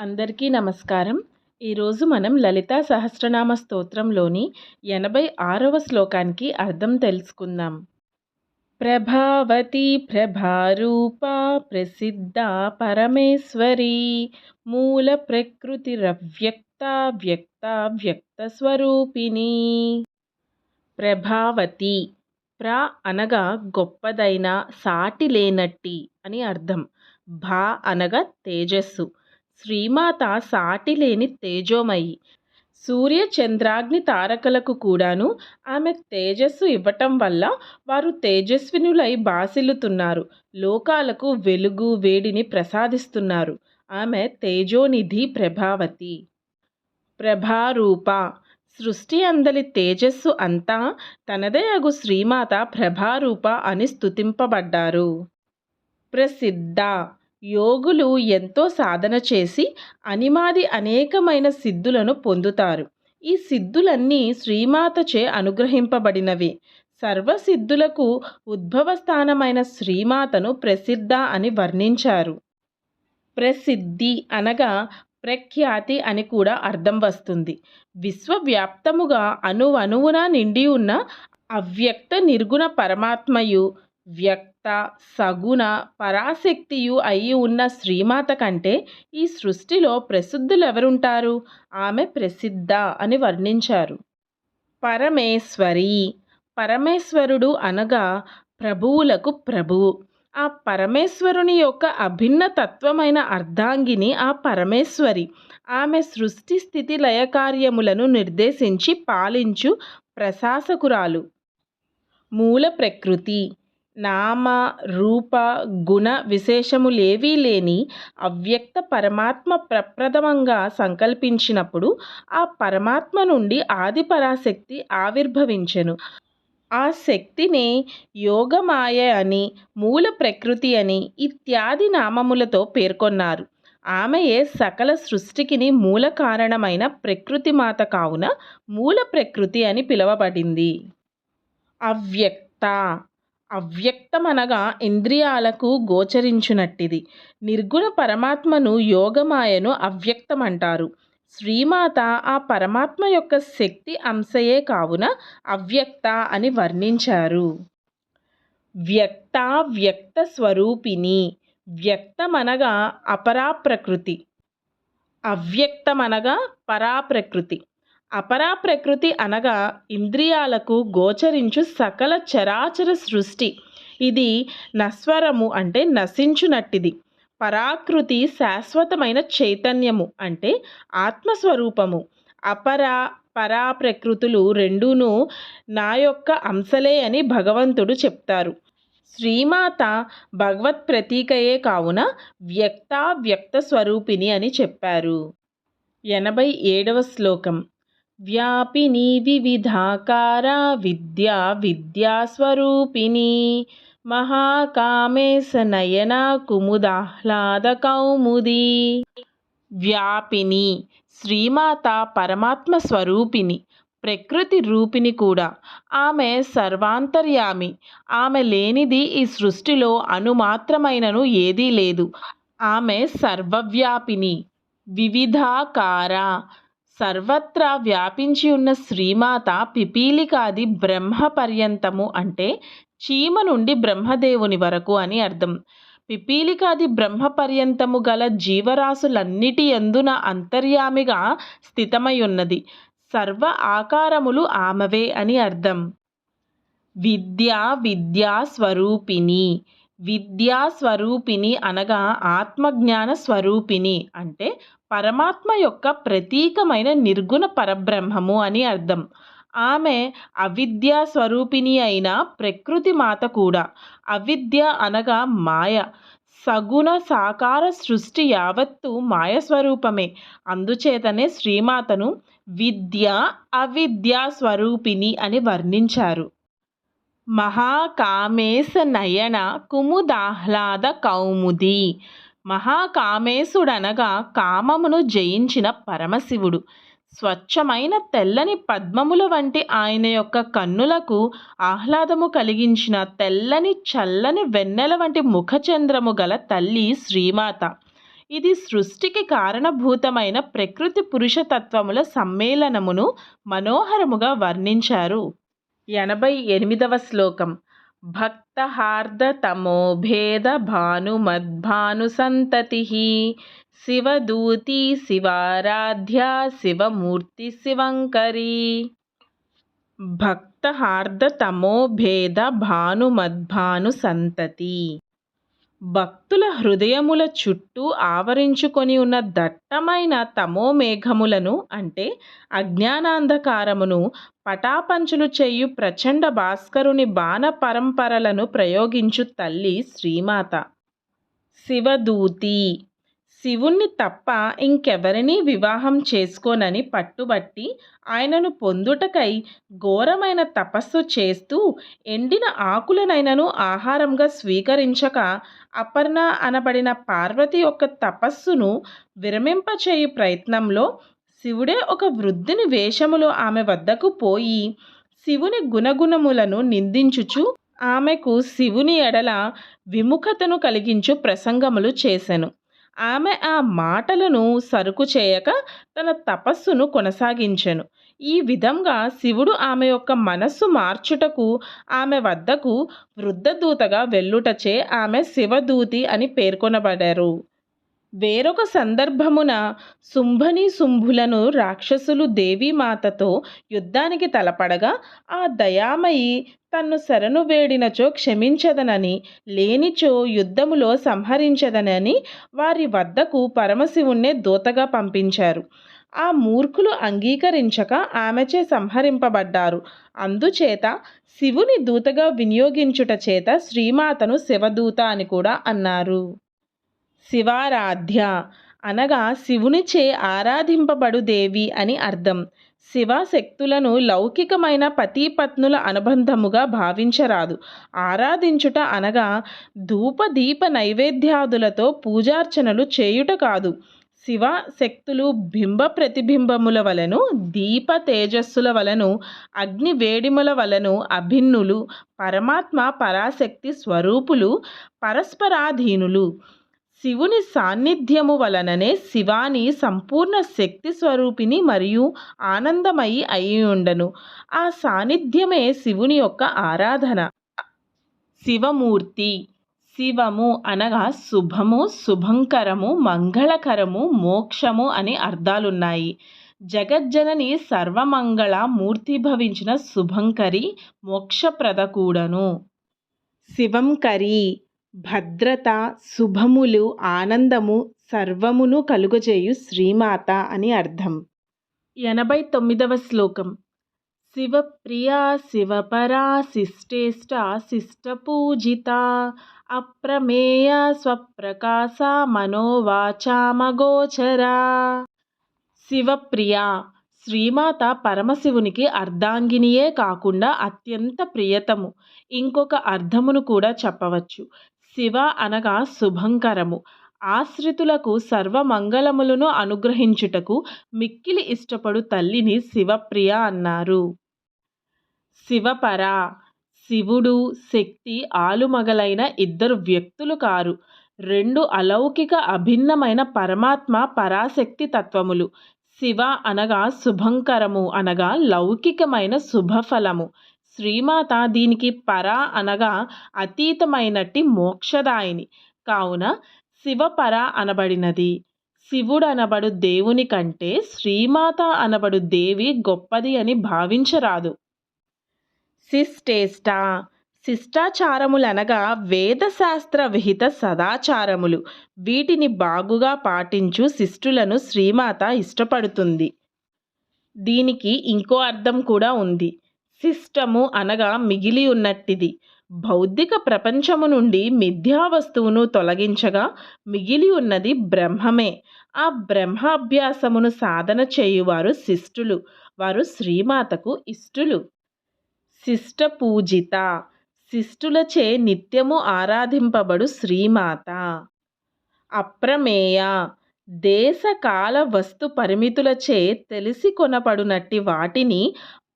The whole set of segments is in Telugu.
అందరికీ నమస్కారం. ఈరోజు మనం లలితా సహస్రనామ స్తోత్రంలోని ఎనభై ఆరవ శ్లోకానికి అర్థం తెలుసుకుందాం. ప్రభావతి ప్రభారూప ప్రసిద్ధ పరమేశ్వరి మూల ప్రకృతి రవ్యక్త వ్యక్త వ్యక్త స్వరూపిణి. ప్రభావతి ప్ర అనగా గొప్పదైన సాటి లేనట్టి అని అర్థం. భా అనగా తేజస్సు. శ్రీమాత సాటిలేని తేజోమయి. సూర్య చంద్రాగ్ని తారకలకు కూడాను ఆమె తేజస్సు ఇవ్వటం వల్ల వారు తేజస్వినులై బాసిల్లుతున్నారు. లోకాలకు వెలుగు వేడిని ప్రసాదిస్తున్నారు. ఆమె తేజోనిధి ప్రభావతి. ప్రభారూప. సృష్టి అందలి తేజస్సు అంతా తనదే అగు శ్రీమాత ప్రభారూప అని స్తుతింపబడ్డారు. ప్రసిద్ధ. యోగులు ఎంతో సాధన చేసి అనిమాది అనేకమైన సిద్ధులను పొందుతారు. ఈ సిద్ధులన్నీ శ్రీమాతచే అనుగ్రహింపబడినవి. సర్వసిద్ధులకు ఉద్భవ స్థానమైన శ్రీమాతను ప్రసిద్ధ అని వర్ణించారు. ప్రసిద్ధి అనగా ప్రఖ్యాతి అని కూడా అర్థం వస్తుంది. విశ్వవ్యాప్తముగా అణువణువున నిండి ఉన్న అవ్యక్త నిర్గుణ పరమాత్మయు వ్యక్త సగుణ పరాశక్తియు అయి ఉన్న శ్రీమాత కంటే ఈ సృష్టిలో ప్రసిద్ధులెవరుంటారు? ఆమె ప్రసిద్ధ అని వర్ణించారు. పరమేశ్వరి. పరమేశ్వరుడు అనగా ప్రభువులకు ప్రభువు ఆ పరమేశ్వరుని యొక్క అభిన్న తత్వమైన అర్ధాంగిని ఆ పరమేశ్వరి. ఆమె సృష్టి స్థితి లయ కార్యములను నిర్దేశించి పాలించు ప్రశాసకురాలు. మూల ప్రకృతి. నామ రూప గుణ విశేషములేవీ లేని అవ్యక్త పరమాత్మ ప్రప్రథమంగా సంకల్పించినప్పుడు ఆ పరమాత్మ నుండి ఆది పరాశక్తి ఆవిర్భవించెను. ఆ శక్తిని యోగమాయ అని మూల ప్రకృతి అని ఇత్యాది నామములతో పేర్కొన్నారు. ఆమెయే సకల సృష్టికిని మూల కారణమైన ప్రకృతి మాత కావున మూల ప్రకృతి అని పిలువబడింది. అవ్యక్త అవ్యక్తమనగా ఇంద్రియాలకు గోచరించునట్టిది. నిర్గుణ పరమాత్మను యోగమాయను అవ్యక్తం అంటారు శ్రీమాత ఆ పరమాత్మ యొక్క శక్తి అంశయే కావున అవ్యక్త అని వర్ణించారు. వ్యక్త వ్యక్త స్వరూపిణి వ్యక్తమనగా అపరాప్రకృతి. అవ్యక్తమనగా పరాప్రకృతి. అపరా ప్రకృతి అనగా ఇంద్రియాలకు గోచరించు సకల చరాచర సృష్టి. ఇది నస్వరము అంటే నశించునట్టిది. పరాకృతి శాశ్వతమైన చైతన్యము అంటే ఆత్మస్వరూపము. అపర పరా ప్రకృతులు రెండూను నా యొక్క అంశలే అని భగవంతుడు చెప్తారు. శ్రీమాత భగవత్ ప్రతీకయే కావున వ్యక్త వ్యక్త స్వరూపిణి అని చెప్పారు. ఎనభై ఏడవ శ్లోకం. వ్యాపిని వివిధాకార విద్యా విద్యాస్వరూపిణి. మహాకామేశ నయన కుముదాహ్లాద కౌముది. వ్యాపిని శ్రీమాత పరమాత్మ స్వరూపిణి ప్రకృతి రూపిణి కూడా. ఆమె సర్వాంతర్యామి. ఆమె లేనిది ఈ సృష్టిలో అణుమాత్రమైనను ఏదీ లేదు. ఆమె సర్వవ్యాపిని. వివిధాకార సర్వత్రా వ్యాపించి ఉన్న శ్రీమాత పిపీలికాది బ్రహ్మ పర్యంతము అంటే చీమ నుండి బ్రహ్మదేవుని వరకు అని అర్థం. పిపీలికాది బ్రహ్మ పర్యంతము గల జీవరాశులన్నిటి ఎందున అంతర్యామిగా స్థితమై ఉన్నది సర్వ ఆకారములు ఆమెవే అని అర్థం. విద్య విద్యా స్వరూపిణి. విద్యా స్వరూపిణి అనగా ఆత్మజ్ఞాన స్వరూపిణి అంటే పరమాత్మ యొక్క ప్రతీకమైన నిర్గుణ పరబ్రహ్మము అని అర్థం. ఆమె అవిద్యా స్వరూపిణి అయిన ప్రకృతి మాత కూడా. అవిద్య అనగా మాయ. సగుణ సాకార సృష్టి యావత్తు మాయ స్వరూపమే అందుచేతనే శ్రీమాతను విద్య అవిద్యా స్వరూపిణి అని వర్ణించారు. మహాకామేశ నయన కుముదాహ్లాద కౌముది. మహాకామేశుడనగా కామమును జయించిన పరమశివుడు. స్వచ్ఛమైన తెల్లని పద్మముల వంటి ఆయన యొక్క కన్నులకు ఆహ్లాదము కలిగించిన తెల్లని చల్లని వెన్నెల వంటి ముఖచంద్రము గల తల్లి శ్రీమాత. ఇది సృష్టికి కారణభూతమైన ప్రకృతి పురుషతత్వముల సమ్మేళనమును మనోహరముగా వర్ణించారు. ఎనభై ఎనిమిదవ శ్లోకం. భక్తహార్దతమో భేద భానుమద్భాను సంతతి శివదూతి శివారాధ్య శివమూర్తి శివంకరి. భక్తహార్దతమో భేద భానుమద్భాను సంతతి భక్తుల హృదయముల చుట్టూ ఆవరించుకొని ఉన్న దట్టమైన తమో మేఘములను అంటే అజ్ఞానాంధకారమును పటాపంచులు చేయు ప్రచండ భాస్కరుని బాణ పరంపరలను ప్రయోగించు తల్లి శ్రీమాత. శివదూతి శివుణ్ణి తప్ప ఇంకెవరినీ వివాహం చేసుకోనని పట్టుబట్టి ఆయనను పొందుటకై ఘోరమైన తపస్సు చేస్తూ ఎండిన ఆకులనైనను ఆహారంగా స్వీకరించక అపర్ణ అనబడిన పార్వతి యొక్క తపస్సును విరమింపచేయు ప్రయత్నంలో శివుడే ఒక వృద్ధిని వేషములో ఆమె వద్దకు పోయి శివుని గుణగుణములను నిందించుచు ఆమెకు శివుని ఎడల విముఖతను కలిగించు ప్రసంగములు చేశాను ఆమె ఆ మాటలను సరుకు చేయక తన తపస్సును కొనసాగించెను. ఈ విధంగా శివుడు ఆమె యొక్క మనస్సు మార్చుటకు ఆమె వద్దకు వృద్ధదూతగా వెళ్ళుటచే ఆమె శివదూతి అని పేర్కొనబడారు. వేరొక సందర్భమున శుంభని శుంభులను రాక్షసులు దేవీమాతతో యుద్ధానికి తలపడగా ఆ దయామయి తన్ను శరణు వేడినచో క్షమించదనని లేనిచో యుద్ధములో సంహరించదనని వారి వద్దకు పరమశివుణ్ణే దూతగా పంపించారు. ఆ మూర్ఖులు అంగీకరించక ఆమెచే సంహరింపబడ్డారు. అందుచేత శివుని దూతగా వినియోగించుట చేత శ్రీమాతను శివదూత అని కూడా అన్నారు. శివారాధ్య అనగా శివునిచే ఆరాధింపబడు దేవి అని అర్థం. శివశక్తులను లౌకికమైన పతిపత్నుల అనుబంధముగా భావించరాదు. ఆరాధించుట అనగా ధూపదీప నైవేద్యాదులతో పూజార్చనలు చేయుట కాదు. శివ శక్తులు బింబ ప్రతిబింబముల వలను దీప తేజస్సుల వలను అగ్ని వేడిముల వలను అభిన్నులు పరమాత్మ పరాశక్తి స్వరూపులు పరస్పరాధీనులు. శివుని సాన్నిధ్యము వలననే శివాని సంపూర్ణ శక్తి స్వరూపిణి మరియు ఆనందమయి అయి ఉండను ఆ సాన్నిధ్యమే శివుని యొక్క ఆరాధన. శివమూర్తి. శివము అనగా శుభము శుభంకరము మంగళకరము మోక్షము అని అర్థాలున్నాయి. జగజ్జనని సర్వమంగళ మూర్తిభవించిన శుభంకరి మోక్షప్రద కూడను. శివంకరి. భద్రత శుభములు ఆనందము సర్వమును కలుగజేయు శ్రీమాత అని అర్థం. ఎనభై తొమ్మిదవ శ్లోకం శివప్రియా శివపరా శిష్టేష్ట శిష్టపూజిత అప్రమేయ స్వప్రకాశ మనోవాచామగోచరా శివప్రియ శ్రీమాత పరమశివునికి అర్ధాంగినియే కాకుండా అత్యంత ప్రియతము. ఇంకొక అర్థమును కూడా చెప్పవచ్చు. శివ అనగా శుభంకరము. ఆశ్రితులకు సర్వమంగళములను అనుగ్రహించుటకు మిక్కిలి ఇష్టపడు తల్లిని శివప్రియ అన్నారు. శివపర శివుడు శక్తి ఆలుమగలైన ఇద్దరు వ్యక్తులు కారు. రెండు అలౌకిక అభిన్నమైన పరమాత్మ పరాశక్తి తత్వములు. శివ అనగా శుభంకరము అనగా లౌకికమైన శుభఫలము. శ్రీమాత దీనికి పర అనగా అతీతమైనట్టి మోక్షదాయిని. కావున శివపర అనబడినది. శివుడు అనబడు దేవుని కంటే శ్రీమాత అనబడు దేవి గొప్పది అని భావించరాదు. శిష్టేష్ట. శిష్టాచారములనగా వేదశాస్త్ర విహిత సదాచారములు. వీటిని బాగుగా పాటించు శిష్టులను శ్రీమాత ఇష్టపడుతుంది. దీనికి ఇంకో అర్థం కూడా ఉంది. శిష్టము అనగా మిగిలి ఉన్నట్టిది. భౌతిక ప్రపంచము నుండి మిథ్యా వస్తువును తొలగించగా మిగిలి ఉన్నది బ్రహ్మమే. ఆ బ్రహ్మాభ్యాసమును సాధన చేయువారు శిష్టులు. వారు శ్రీమాతకు ఇష్టులు. శిష్ట పూజిత శిష్టులచే నిత్యము ఆరాధింపబడు శ్రీమాత. అప్రమేయ. దేశకాల వస్తు పరిమితులచే తెలిసి కొనపడునట్టి వాటిని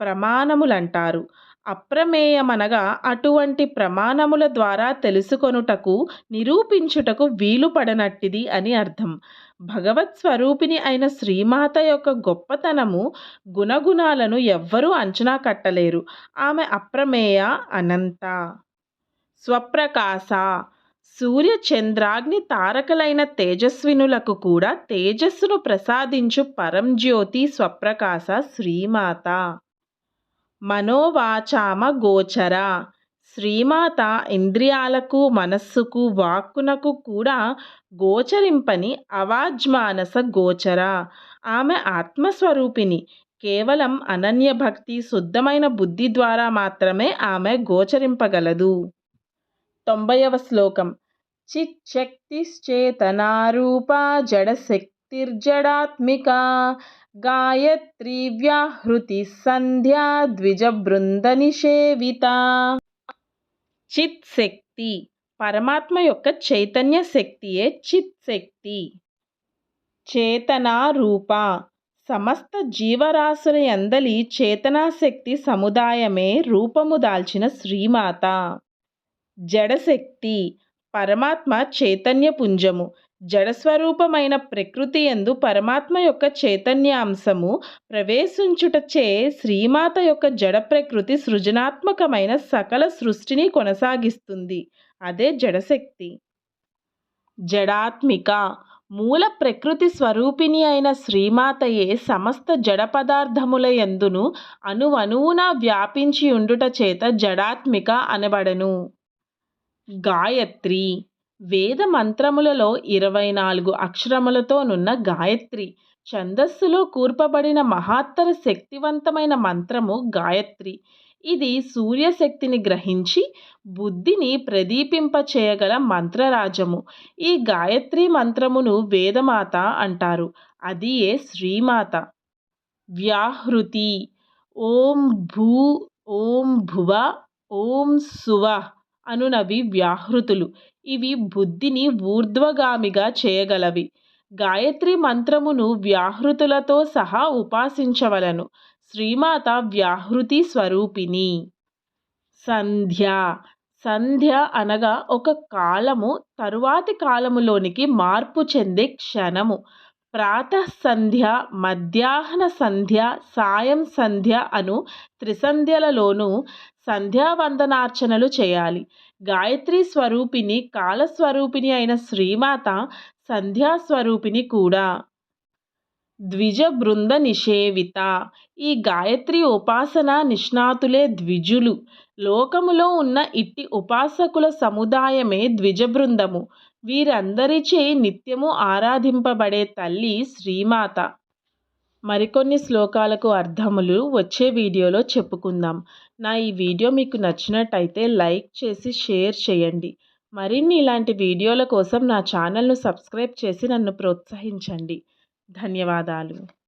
ప్రమాణములంటారు. అప్రమేయమనగా అటువంటి ప్రమాణముల ద్వారా తెలుసుకొనుటకు నిరూపించుటకు వీలుపడనట్టిది అని అర్థం. భగవత్ స్వరూపిణి అయిన శ్రీమాత యొక్క గొప్పతనము గుణగుణాలను ఎవ్వరూ అంచనా కట్టలేరు. ఆమె అప్రమేయ అనంత. స్వప్రకాశ. సూర్య చంద్రాగ్ని తారకలైన తేజస్వినులకు కూడా తేజస్సును ప్రసాదించు పరంజ్యోతి స్వప్రకాశ శ్రీమాత. మనోవాచామ గోచర. శ్రీమాత ఇంద్రియాలకు మనస్సుకు వాక్కునకు కూడా గోచరింపని అవాజ్మానస గోచర. ఆమె ఆత్మస్వరూపిణి. కేవలం అనన్య భక్తి శుద్ధమైన బుద్ధి ద్వారా మాత్రమే ఆమె గోచరింపగలదు. తొంభైవ శ్లోకం. చిచ్చక్తిశ్చేతనారూపా జడశక్తిర్జడాత్మిక. గాయత్రీ వ్యాహృతి సంధ్యా ద్విజబృంద నిషేవిత చిత్ శక్తి పరమాత్మ యొక్క చైతన్య శక్తియే చిత్ శక్తి చేతనా రూప సమస్త జీవరాశుల ఎందలి చేతనాశక్తి సముదాయమే రూపము దాల్చిన శ్రీమాత. జడశక్తి. పరమాత్మ చైతన్య పుంజము జడస్వరూపమైన ప్రకృతి ఎందు పరమాత్మ యొక్క చైతన్యాంశము ప్రవేశించుటచే శ్రీమాత యొక్క జడ ప్రకృతి సృజనాత్మకమైన సకల సృష్టిని కొనసాగిస్తుంది. అదే జడశక్తి. జడాత్మిక. మూల ప్రకృతి స్వరూపిణి అయిన శ్రీమాతయే సమస్త జడ పదార్థముల ఎందును అణువణువున వ్యాపించి ఉండుట చేత జడాత్మిక అనబడను. గాయత్రి. వేద మంత్రములలో ఇరవై నాలుగు అక్షరములతోనున్న గాయత్రి ఛందస్సులో కూర్పబడిన మహత్తర శక్తివంతమైన మంత్రము గాయత్రి. ఇది సూర్యశక్తిని గ్రహించి బుద్ధిని ప్రదీపింపచేయగల మంత్రరాజము. ఈ గాయత్రి మంత్రమును వేదమాత అంటారు. అది ఏ శ్రీమాత? వ్యాహృతి. ఓం భూ ఓం భువ ఓం సువ అనునవి వ్యాహృతులు. ఇవి బుద్ధిని ఊర్ధ్వగామిగా చేయగలవి. గాయత్రి మంత్రమును వ్యాహృతులతో సహా ఉపాసించవలను. శ్రీమాత వ్యాహృతి స్వరూపిణి. సంధ్య. సంధ్య అనగా ఒక కాలము తరువాతి కాలములోనికి మార్పు చెందే క్షణము. ప్రాత సంధ్య మధ్యాహ్న సంధ్య సాయం సంధ్య అను త్రిసంధ్యలలోనూ సంధ్యావందనార్చనలు చేయాలి. గాయత్రీ స్వరూపిణి కాలస్వరూపిణి అయిన శ్రీమాత సంధ్యాస్వరూపిణి కూడా. ద్విజ బృంద నిషేవిత. ఈ గాయత్రి ఉపాసన నిష్ణాతులే ద్విజులు. లోకములో ఉన్న ఇట్టి ఉపాసకుల సముదాయమే ద్విజ బృందము. వీరందరిచే నిత్యము ఆరాధింపబడే తల్లి శ్రీమాత. మరికొన్ని శ్లోకాలకు అర్థములు వచ్చే వీడియోలో చెప్పుకుందాం. నా ఈ వీడియో మీకు నచ్చినట్టయితే లైక్ చేసి షేర్ చేయండి. మరిన్ని ఇలాంటి వీడియోల కోసం నా ఛానల్ను సబ్స్క్రైబ్ చేసి నన్ను ప్రోత్సహించండి. ధన్యవాదాలు.